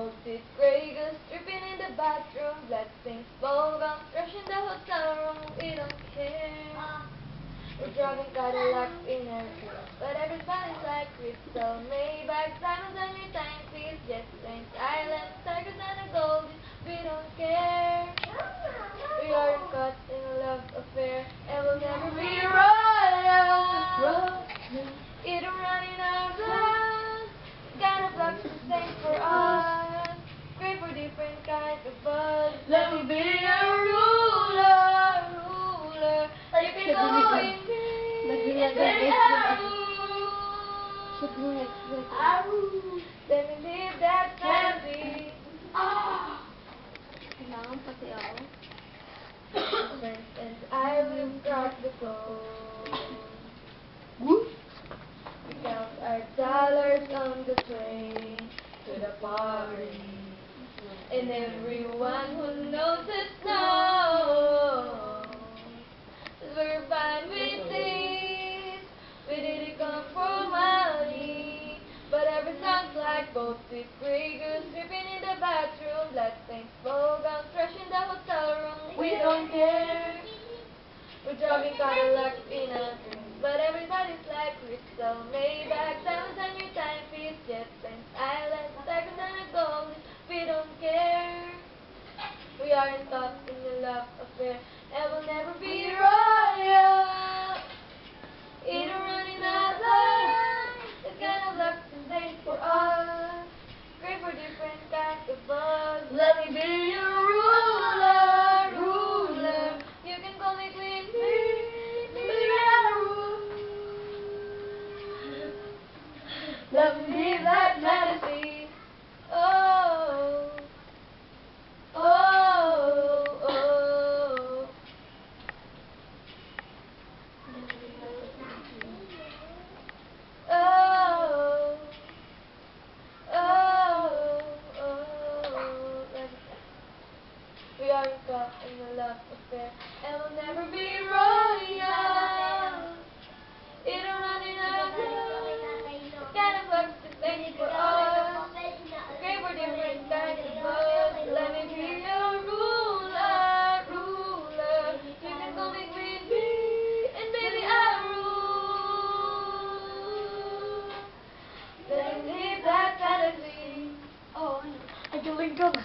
Boated gray goose dripping in the bathroom, bubblegum, trash in the hotel room. We don't care. We're driving Cadillacs in our dreams, but everybody's like crystal Maybach, diamonds on your timepiece, jet planes, islands, tigers and a gold. Let me be your ruler, ruler. You can go with me. Nag-react It's very ako. Aroo. Should we. Let me live that fantasy. Ah. Kailangan pati ako. And I will cross the floor. We count our dollars on the train to the party. And everyone who knows us knows we're fine with this. We didn't come from money. But every sounds like both gray goose dripping in the bathroom, blood stains, bubblegum, trash in the hotel room. We don't care. We're driving Cadillacs in a dream, but everybody's like crystal Maybach, diamonds Aren't caught in a love affair, and we'll never be royal. It'll run in our. It's kind of to made for us. Great for different kinds of buzz. Let me be your ruler, ruler. You can call me Queen Let me be that fantasy. In a love affair, it will never be royal. It'll run in our blood. Gotta to thank for all. Great for different kinds of. Let me be your ruler, ruler. You can call me Queen Bee, and baby I rule. Let me be that kind of bee. Oh, I don't like drugs.